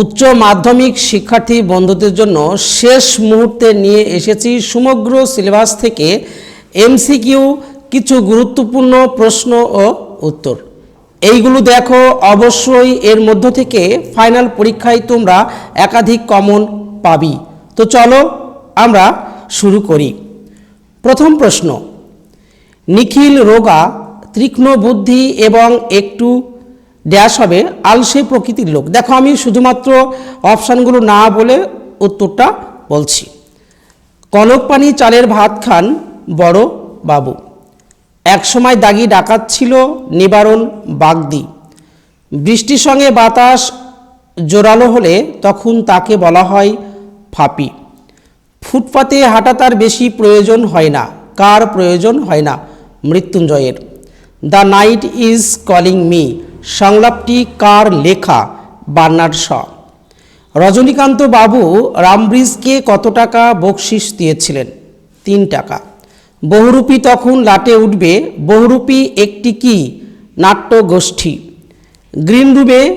উচ্চ মাধ্যমিক শিক্ষার্থী বন্ধুদের জন্য শেষ মুহূর্তে নিয়ে এসেছি সমগ্র সিলেবাস থেকে এমসিকিউ, কিছু গুরুত্বপূর্ণ প্রশ্ন ও উত্তর। এইগুলো দেখো অবশ্যই এর মধ্য থেকে ফাইনাল পরীক্ষায় তোমরা একাধিক কমন পাবি। তো চলো আমরা শুরু করি। প্রথম প্রশ্ন, নিখিল রোগা তীক্ষ্ণ বুদ্ধি এবং একটু ড্যাশ হবে আলসে প্রকৃতির লোক। দেখো আমি শুধুমাত্র অপশানগুলো না বলে উত্তরটা বলছি। কনক পানি চালের ভাত খান বড় বাবু। একসময় দাগি ডাকাত ছিল নিবারণ বাগদি। বৃষ্টির সঙ্গে বাতাস জোরালো হলে তখন তাকে বলা হয় ফাপি। ফুটপাতে হাঁটা তার বেশি প্রয়োজন হয় না, কার প্রয়োজন হয় না মৃত্যুঞ্জয়ের। The night is calling me সংলাপটি কার লেখা? Bernard Shaw. রজনীকান্ত বাবু রামব্রিজকে কত টাকা বকশিস দিয়েছিলেন? তিন টাকা। বহুরূপী তখন লাটে উঠবে, বহুরূপী একটি কি? নাট্য গোষ্ঠী গ্রিন রুমে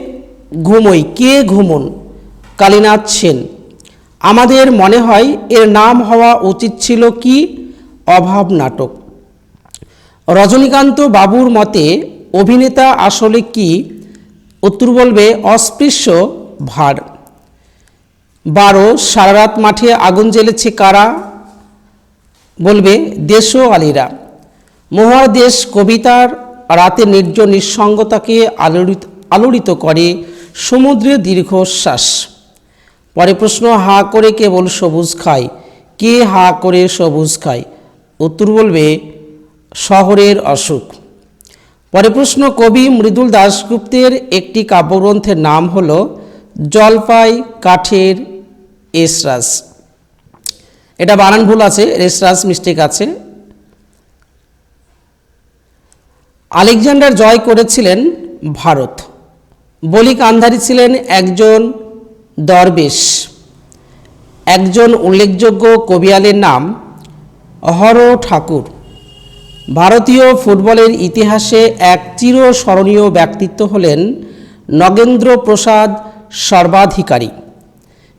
ঘুমোই, কে ঘুমন? কালীনাথ সেন। আমাদের মনে হয় এর নাম হওয়া উচিত ছিল কি? অভাব নাটক। রজনীকান্ত বাবুর মতে অভিনেতা আসলে কি? উত্তর বলবে, অস্পৃশ্য, ভার। বারো সারা রাত মাঠে আগুন জ্বেলেছে কারা? বলবে, দেশও আলীরা। মহাদেশ কবিতার রাতে নির্জন নিঃসঙ্গতাকে আলোড়িত আলোড়িত করে সমুদ্রের দীর্ঘশ্বাস। পরে প্রশ্ন, হা করে কেবল সবুজ খায়? কে হা করে সবুজ খায়? উত্তর বলবে, শহরের অসুখ পরে প্রশ্ন, কবি মৃদুল দাশগুপ্তের একটি কাব্যগ্রন্থের নাম হল জলপাই কাঠের এসরাস এটা বানান ভুল আছে রেসরাস মিস্টেক আছে। আলেকজান্ডার জয় করেছিলেন ভারত। বলি কান্ধারি ছিলেন একজন দরবেশ। একজন উল্লেখযোগ্য কবিয়ালের নাম হর ঠাকুর। ভারতীয় ফুটবলের ইতিহাসে এক চিরস্মরণীয় ব্যক্তিত্ব হলেন নগেন্দ্র প্রসাদ সর্বাধিকারী।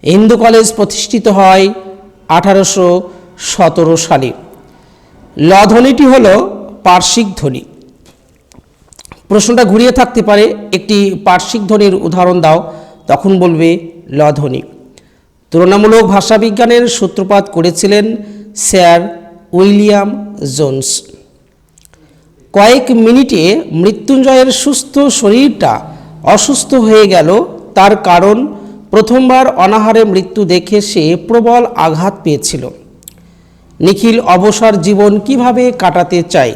হিন্দু কলেজ প্রতিষ্ঠিত হয় আঠারোশো সতেরো সালে। ল ধ্বনিটি হল পার্শ্বিক ধ্বনি। প্রশ্নটা ঘুরিয়ে থাকতে পারে, একটি পার্শ্বিক ধ্বনির উদাহরণ দাও, তখন বলবে ল ধ্বনি তুলনামূলক ভাষাবিজ্ঞানের সূত্রপাত করেছিলেন স্যার উইলিয়াম জোন্স। কয়েক মিনিটে মৃত্যুঞ্জয়ের সুস্থ শরীরটা অসুস্থ হয়ে গেল। তার কারণ প্রথমবার অনাহারে মৃত্যু দেখে সে প্রবল আঘাত পেয়েছিল। নিখিল অবসর জীবন কীভাবে কাটাতে চায়?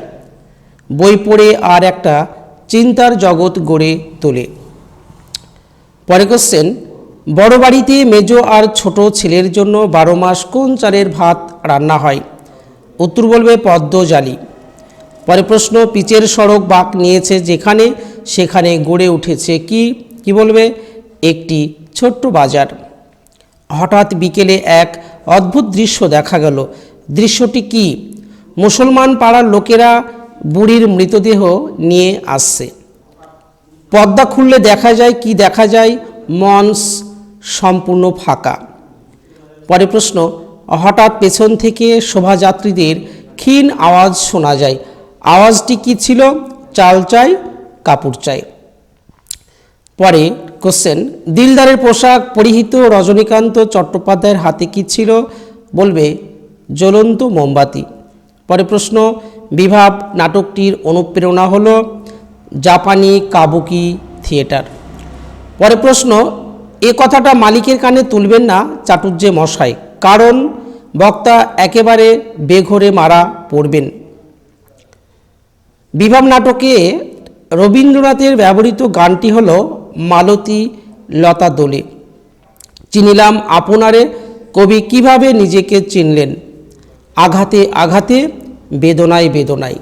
বই পড়ে আর একটা চিন্তার জগৎ গড়ে তোলে। পরে কোশ্চেন বড় বাড়িতে মেজ আর ছোট ছেলের জন্য বারো মাস কোন চালের ভাত রান্না হয়? উত্তর বলবে পদ্মজালি। পরে প্রশ্ন, পিচের সড়ক বাঁক নিয়েছে যেখানে, সেখানে গড়ে উঠেছে কি? কি বলবে? একটি ছোট্ট বাজার। হঠাৎ বিকেলে এক অদ্ভুত দৃশ্য দেখা গেল। দৃশ্যটি কি? মুসলমান পাড়ার লোকেরা বুড়ির মৃতদেহ নিয়ে আসছে। পর্দা খুললে দেখা যায়, কি দেখা যায়? মঞ্চ সম্পূর্ণ ফাঁকা। পরে প্রশ্ন, হঠাৎ পেছন থেকে শোভাযাত্রীদের ক্ষীণ আওয়াজ শোনা যায়। আওয়াজটি কি ছিল? চাল চাই, কাপড় চাই। পরে কোশ্চেন দিলদারের পোশাক পরিহিত রজনীকান্ত চট্টোপাধ্যায়ের হাতে কি ছিল? বলবে, জ্বলন্ত মোমবাতি। পরে প্রশ্ন, বিভাব নাটকটির অনুপ্রেরণা হলো জাপানি কাবুকি থিয়েটার। পরে প্রশ্ন, এ কথাটা মালিকের কানে তুলবেন না চাটুর্যে মশাই, কারণ বক্তা একেবারে বেঘরে মারা পড়বেন। বিভাব নাটকে রবীন্দ্রনাথের ব্যবহৃত গানটি হল মালতী লতা দোলে। চিনিলাম আপনারে, কবি কীভাবে নিজেকে চিনলেন? আঘাতে আঘাতে, বেদনায় বেদনায়।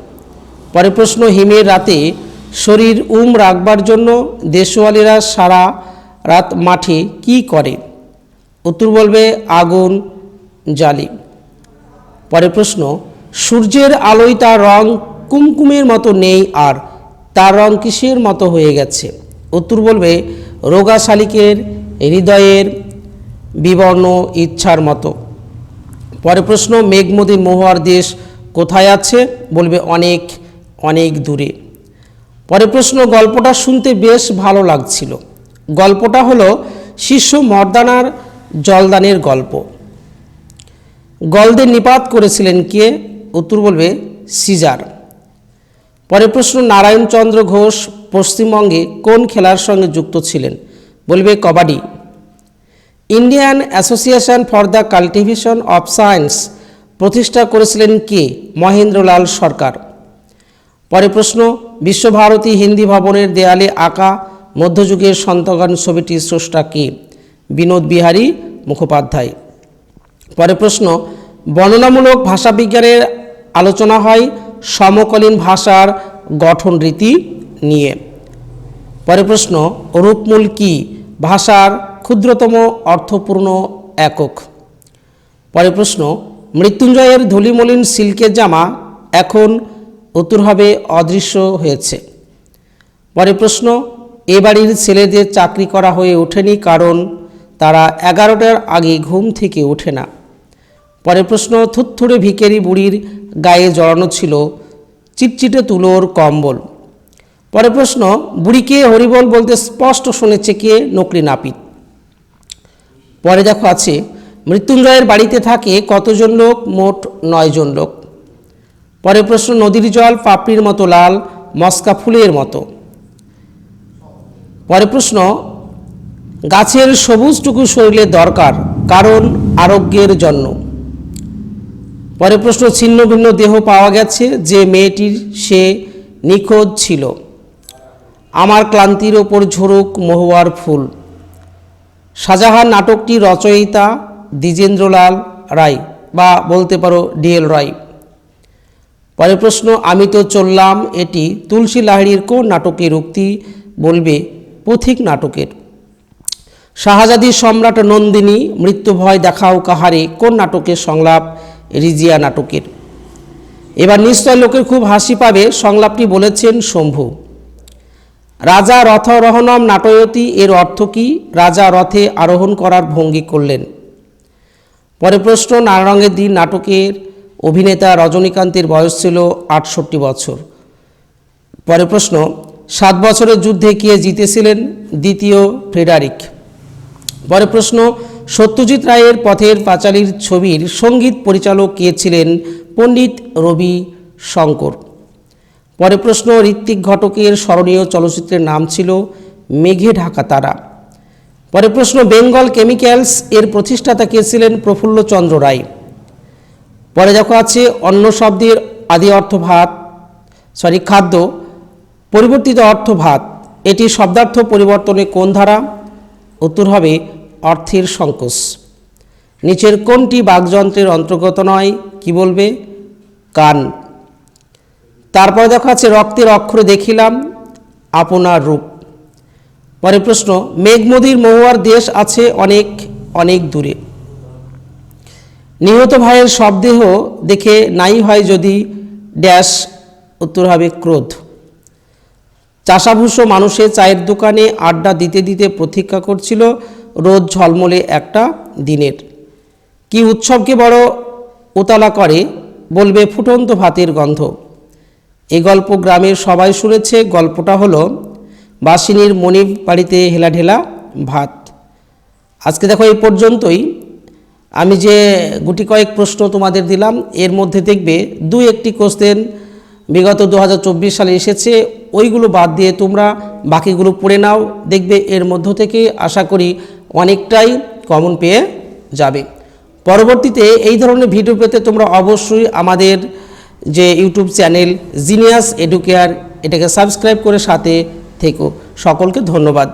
পরে প্রশ্ন, হিমের রাতে শরীর উম রাখবার জন্য দেশওয়ালিরা সারা রাত মাঠে কি করে? উত্তর বলবে, আগুন জ্বালি পরে প্রশ্ন, সূর্যের আলোয় তার রং কুমকুমের মতো নেই আর তার রং কিসের মতো হয়ে গেছে? উত্তর বলবে, রোগা শালিকের হৃদয়ের বিবর্ণ ইচ্ছার মতো। পরে প্রশ্ন মেঘমদির মহুয়ার দেশ কোথায় আছে? বলবে, অনেক অনেক দূরে। পরে প্রশ্ন, গল্পটা শুনতে বেশ ভালো লাগছিল। গল্পটা হলো শিষ্য মর্দানার জলদানের গল্প। গলদের নিপাত করেছিলেন কে? উত্তর বলবে, সিজার। পরে প্রশ্ন, নারায়ণচন্দ্র ঘোষ পশ্চিমবঙ্গে কোন খেলার সঙ্গে যুক্ত ছিলেন? বলবে kabaddi. Indian association for the cultivation of science প্রতিষ্ঠা করেছিলেন কে? মহেন্দ্রলাল সরকার। পরে প্রশ্ন, বিশ্বভারতী হিন্দি ভবনের দেয়ালে আঁকা মধ্যযুগের সন্তগান ছবিটির স্রষ্টা কে? বিনোদ বিহারী মুখোপাধ্যায়। পরে প্রশ্ন, বর্ণনামূলক ভাষাবিজ্ঞানের আলোচনা হয় সমকালীন ভাষার গঠন রীতি নিয়ে। পরে প্রশ্ন, রূপমূল কি? ভাষার ক্ষুদ্রতম অর্থপূর্ণ একক। পরে প্রশ্ন, মৃত্যুঞ্জয়ের ধুলিমলিন সিল্কের জামা এখন উত্তর হবে অদৃশ্য হয়েছে। পরে প্রশ্ন, এ বাড়ির ছেলেদের চাকরি করা হয়ে ওঠেনি কারণ তারা এগারোটার আগে ঘুম থেকে ওঠে না। পরে প্রশ্ন থুত্থুড়ে ভিকেরি বুড়ির গায়ে জড়ানো ছিল চিটচিটে তুলোর কম্বল। পরে প্রশ্ন, বুড়িকে হরিবল বলতে স্পষ্ট শুনেছে কে? নকলি নাপিত। পরে দেখো আছে, মৃত্যুঞ্জয়ের বাড়িতে থাকে কতজন লোক? মোট নয়জন লোক। পরে প্রশ্ন, নদীর জল পাপড়ির মতো লাল, মস্কা ফুলের মতো। পরে প্রশ্ন, গাছের সবুজটুকু শরীরে দরকার, কারণ আরোগ্যের জন্য। পরে প্রশ্ন, ছিন্ন ভিন্ন দেহ পাওয়া গেছে যে মেয়েটির সে নিখোঁজ ছিল। আমার ক্লান্তির ওপর ঝরুক মহুয়ার ফুল। শাহজাহান নাটকটি রচয়িতা দ্বিজেন্দ্রলাল রায় বা বলতে পারো ডিএল রায়। পরে প্রশ্ন, আমি তো চললাম এটি তুলসী লাহিড়ির কোন নাটকের উক্তি বলবে পথিক নাটকের? শাহজাদি সম্রাট নন্দিনী মৃত্যু ভয় দেখাও কাহারে, কোন নাটকের সংলাপ রিজিয়া নাটকের। এবার নিশ্চয় লোকের খুব হাসি পাবে সংলাপটি বলেছেন শম্ভু। রাজা রথরোহণম নাটয়তি এর অর্থ কি? রাজা রথে আরোহণ করার ভঙ্গি করলেন। পরে প্রশ্ন নানারঙের দিন নাটকের অভিনেতা রজনীকান্তের বয়স ছিল আটষট্টি বছর। পরে প্রশ্ন, সাত বছরের যুদ্ধে কে জিতেছিলেন? দ্বিতীয় ফ্রেডারিক। পরে প্রশ্ন সত্যজিৎ রায়ের পথের পাঁচালীর ছবির সংগীত পরিচালক কে ছিলেন পণ্ডিত রবি শঙ্কর। পরে প্রশ্ন, ঋত্বিক ঘটকের স্মরণীয় চলচ্চিত্রের নাম ছিল মেঘে ঢাকা তারা। পরে প্রশ্ন, বেঙ্গল কেমিক্যালস এর প্রতিষ্ঠাতা কে ছিলেন প্রফুল্লচন্দ্র রায়। পরে দেখো আছে, অন্য শব্দের আদি অর্থ ভাত সরি খাদ্য, পরিবর্তিত অর্থ ভাত। এটি শব্দার্থ পরিবর্তনে কোন ধারা? উত্তর হবে অর্থের সংকোচ। নিচের কোনটি বাকযন্ত্রের অন্তর্গত নয়, কি বলবে? কান। তারপরে দেখা আছে রক্তের অক্ষরে দেখিলাম আপনার রূপ। পরে প্রশ্ন মেঘমদির মহুয়ার দেশ আছে অনেক অনেক দূরে। নিহত ভাইয়ের শবদেহ দেখে নাই হয় যদি, ড্যাশ, উত্তর হবে ক্রোধ। চাষাভূষ মানুষের চায়ের দোকানে আড্ডা দিতে দিতে প্রতীক্ষা করছিল রোদ ঝলমলে একটা দিনের। কি উৎসবকে বড় উতালা করে বলবে ফুটন্ত ভাতের গন্ধ। এই গল্প গ্রামের সবাই শুনেছে, গল্পটা হলো বাসিনীর মনিব বাড়িতে হেলাঢেলা ভাত। আজকে দেখো এই পর্যন্তই। আমি যে গুটি কয়েক প্রশ্ন তোমাদের দিলাম, এর মধ্যে দেখবে দু একটি কোশ্চেন বিগত দু হাজার চব্বিশ সালে এসেছে, ওইগুলো বাদ দিয়ে তোমরা বাকিগুলো পড়ে নাও। দেখবে এর মধ্য থেকে আশা করি অনেকটাই কমন পেয়ে যাবে। পরবর্তীতে এই ধরনের ভিডিও পেতে তোমরা অবশ্যই আমাদের যে ইউটিউব চ্যানেল জিনিয়াস এডুকেয়ার এটাকে সাবস্ক্রাইব করে সাথে থেকো। সকলকে ধন্যবাদ।